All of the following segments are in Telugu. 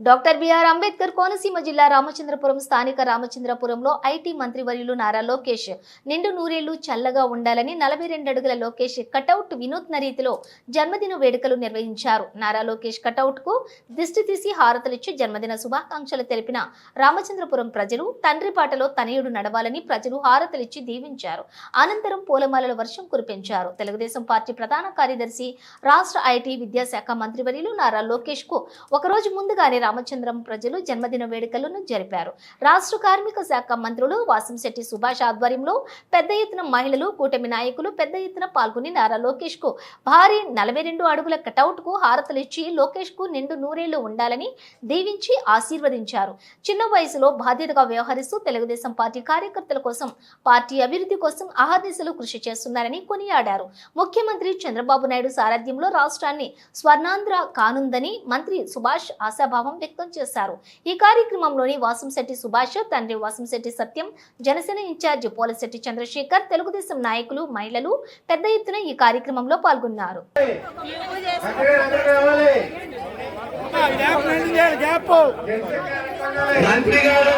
డాక్టర్ బిఆర్ అంబేద్కర్ కోనసీమ జిల్లా రామచంద్రపురం స్థానిక రామచంద్రపురంలో ఐటీ మంత్రివర్యులు నారా లోకేష్ నిండు నూరేళ్ళు చల్లగా ఉండాలని నలభై రెండు అడుగుల లోకేష్ కటౌట్ వినూత్న రీతిలో జన్మదిన వేడుకలు నిర్వహించారు. నారా లోకేష్ కటౌట్కు దిష్టి తీసి హారతలిచ్చి జన్మదిన శుభాకాంక్షలు తెలిపిన రామచంద్రపురం ప్రజలు తండ్రి పాటలో తనయుడు నడవాలని ప్రజలు హారతలిచ్చి దీవించారు. అనంతరం పూలమాలల వర్షం కురిపించారు. తెలుగుదేశం పార్టీ ప్రధాన కార్యదర్శి రాష్ట్ర ఐటీ విద్యాశాఖ మంత్రివర్యులు నారా లోకేష్కు ఒకరోజు ముందుగానే రామచంద్రం ప్రజలు జన్మదిన వేడుకలను జరిపారు. రాష్ట్ర కార్మిక శాఖ మంత్రులు వాసంశెట్టి సుభాష్ ఆధ్వర్యంలో పెద్ద ఎత్తున మహిళలు కూటమి నాయకులు పెద్ద ఎత్తున పాల్గొని నారా లోకేష్కు భారీ నలభై రెండు అడుగుల కటౌట్కు హారతలిచ్చి లోకేష్కు నిండు నూరేళ్ళు ఉండాలని దీవించి ఆశీర్వదించారు. చిన్న వయసులో బాధ్యతగా వ్యవహరిస్తూ తెలుగుదేశం పార్టీ కార్యకర్తల కోసం పార్టీ అభివృద్ధి కోసం అహర్నిశలు కృషి చేస్తున్నారని కొనియాడారు. ముఖ్యమంత్రి చంద్రబాబు నాయుడు సారథ్యంలో రాష్ట్రాన్ని స్వర్ణాంధ్ర కానుందని మంత్రి సుభాష్ ఆశాభావం వ్యక్తం చేశారు. ఈ కార్యక్రమంలోని వాసంశెట్టి సుభాష్ తండ్రి వాసంశెట్టి సత్యం జనసేన ఇన్ఛార్జ్ పోలశెట్టి చంద్రశేఖర్ తెలుగుదేశం నాయకులు మహిళలు పెద్ద ఎత్తున ఈ కార్యక్రమంలో పాల్గొన్నారు.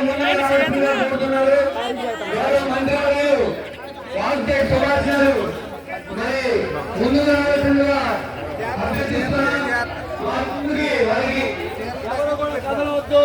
ముందు చెబుతున్నారు గౌరవ మంత్రి గారు వాసుదేవ సుభాష్ గారు మరి ముందు రావాల్సిందిగా అభ్యర్థిస్తున్నాను. వారికి వారికి కదలవద్దు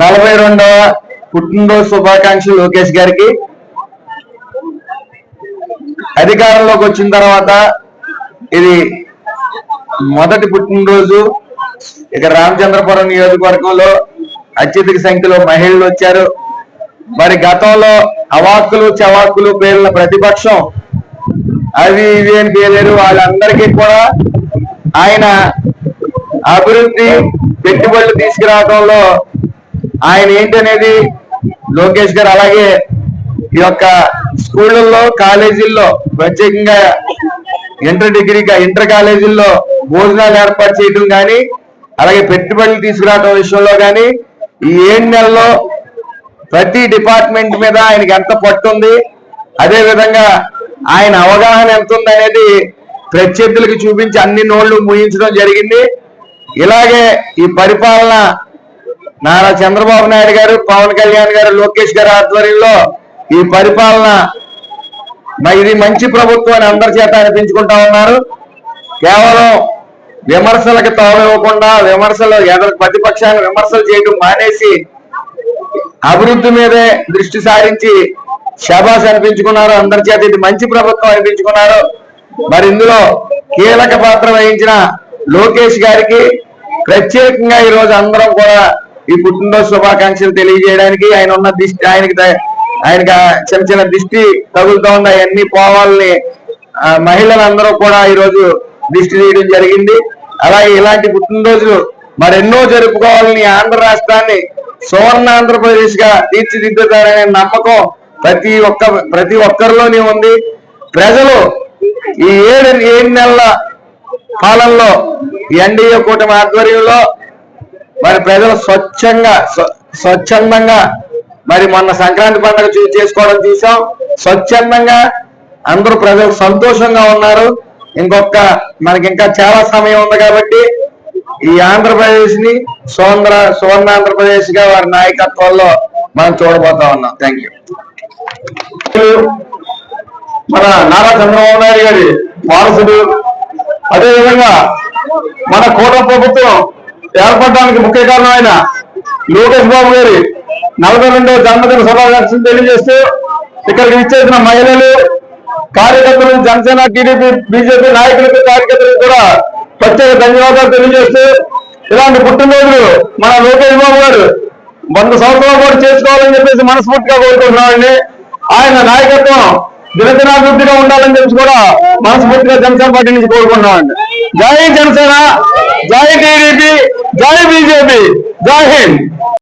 నలభై రెండవ పుట్టినరోజు శుభాకాంక్షలు లోకేష్ గారికి. అధికారంలోకి వచ్చిన తర్వాత ఇది మొదటి పుట్టినరోజు. ఇక రామచంద్రపురం నియోజకవర్గంలో అత్యధిక సంఖ్యలో మహిళలు వచ్చారు. మరి గతంలో అవాక్కులు చవాక్కులు పేర్ల ప్రతిపక్షం అవి ఇవి అని పేర్లేరు. వాళ్ళందరికీ కూడా ఆయన అభివృద్ధి పెట్టుబడులు తీసుకురావడంలో ఆయన ఏంటనేది లోకేష్ గారు అలాగే ఈ యొక్క స్కూళ్ళల్లో కాలేజీల్లో ప్రత్యేకంగా ఇంటర్ డిగ్రీ ఇంటర్ కాలేజీల్లో భోజనాలు ఏర్పాటు చేయడం కానీ అలాగే పెట్టుబడులు తీసుకురావడం విషయంలో కానీ ఈ ఏడు నెలల్లో ప్రతి డిపార్ట్మెంట్ మీద ఆయనకి ఎంత పట్టుంది అదే విధంగా ఆయన అవగాహన ఎంత ఉంది అనేది ప్రత్యర్థులకు చూపించి అన్ని నోళ్ళు ముయించడం జరిగింది. ఇలాగే ఈ పరిపాలన నారా చంద్రబాబు నాయుడు గారు పవన్ కళ్యాణ్ గారు లోకేష్ గారు ఆధ్వర్యంలో ఈ పరిపాలన మరి ఇది మంచి ప్రభుత్వం అని అందరి చేత అనిపించుకుంటా ఉన్నారు. కేవలం విమర్శలకు తావివ్వకుండా విమర్శలు ఎదురు ప్రతిపక్షాన్ని విమర్శలు చేయడం మానేసి అభివృద్ధి మీదే దృష్టి సారించి శబాస్ అనిపించుకున్నారు. అందరి చేత ఇది మంచి ప్రభుత్వం అనిపించుకున్నారు. మరి ఇందులో కీలక పాత్ర వహించిన లోకేష్ గారికి ప్రత్యేకంగా ఈ రోజు అందరం కూడా ఈ పుట్టినరోజు శుభాకాంక్షలు తెలియజేయడానికి ఆయన ఉన్న దిష్టి ఆయనకి ఆయనకి చిన్న చిన్న దిష్టి తగులుతూ ఉంది అవన్నీ పోవాలని మహిళలందరూ కూడా ఈ రోజు దిష్టి తీయడం జరిగింది. అలాగే ఇలాంటి పుట్టినరోజులు మరెన్నో జరుపుకోవాలని ఆంధ్ర రాష్ట్రాన్ని సువర్ణ ఆంధ్రప్రదేశ్గా తీర్చిదిద్దుతారనే నమ్మకం ప్రతి ఒక్క ప్రతి ఒక్కరిలోనే ఉంది. ప్రజలు ఈ ఏడు ఏడు నెలల కాలంలో ఎన్డీఏ కూటమి ఆధ్వర్యంలో మరి ప్రజలు స్వచ్ఛంగా స్వచ్ఛందంగా మరి మొన్న సంక్రాంతి పండుగ చూ- చేసుకోవడం చూసాం. స్వచ్ఛందంగా అందరూ ప్రజలు సంతోషంగా ఉన్నారు. ఇంకొక మనకి ఇంకా చాలా సమయం ఉంది కాబట్టి ఈ ఆంధ్రప్రదేశ్ని సువర్ణ సువర్ణ ఆంధ్రప్రదేశ్గా వారి నాయకత్వంలో మనం చూడబోతా ఉన్నాం. థ్యాంక్ యూ మన నారా చంద్రబాబు నాయుడు గారి వారసుడు అదేవిధంగా మన కోట ప్రభుత్వం ఏర్పడడానికి ముఖ్య కారణం ఆయన లోకేష్ బాబు గారి నలభై రెండవ జన్మదిన శుభాకాంక్షలు తెలియజేస్తూ ఇక్కడికి ఇచ్చేసిన మహిళలు కార్యకర్తలు జనసేన టీడీపీ బీజేపీ నాయకులకు కార్యకర్తలకు కూడా ప్రత్యేక ధన్యవాదాలు తెలియజేస్తూ ఇలాంటి పుట్టినరోజులు మన లోకేష్ బాబు గారు వంద సంవత్సరాలు కూడా చేసుకోవాలని చెప్పేసి మనస్ఫూర్తిగా కోరుకుంటున్నామండి. ఆయన నాయకత్వం దినదినాభివృద్ధిగా ఉండాలని చెప్పి కూడా మనస్ఫూర్తిగా జనసేన పార్టీ నుంచి కోరుకుంటున్నామండి. జై జనసేన జై టీడీపీ జై బీజేపీ జై హింద్.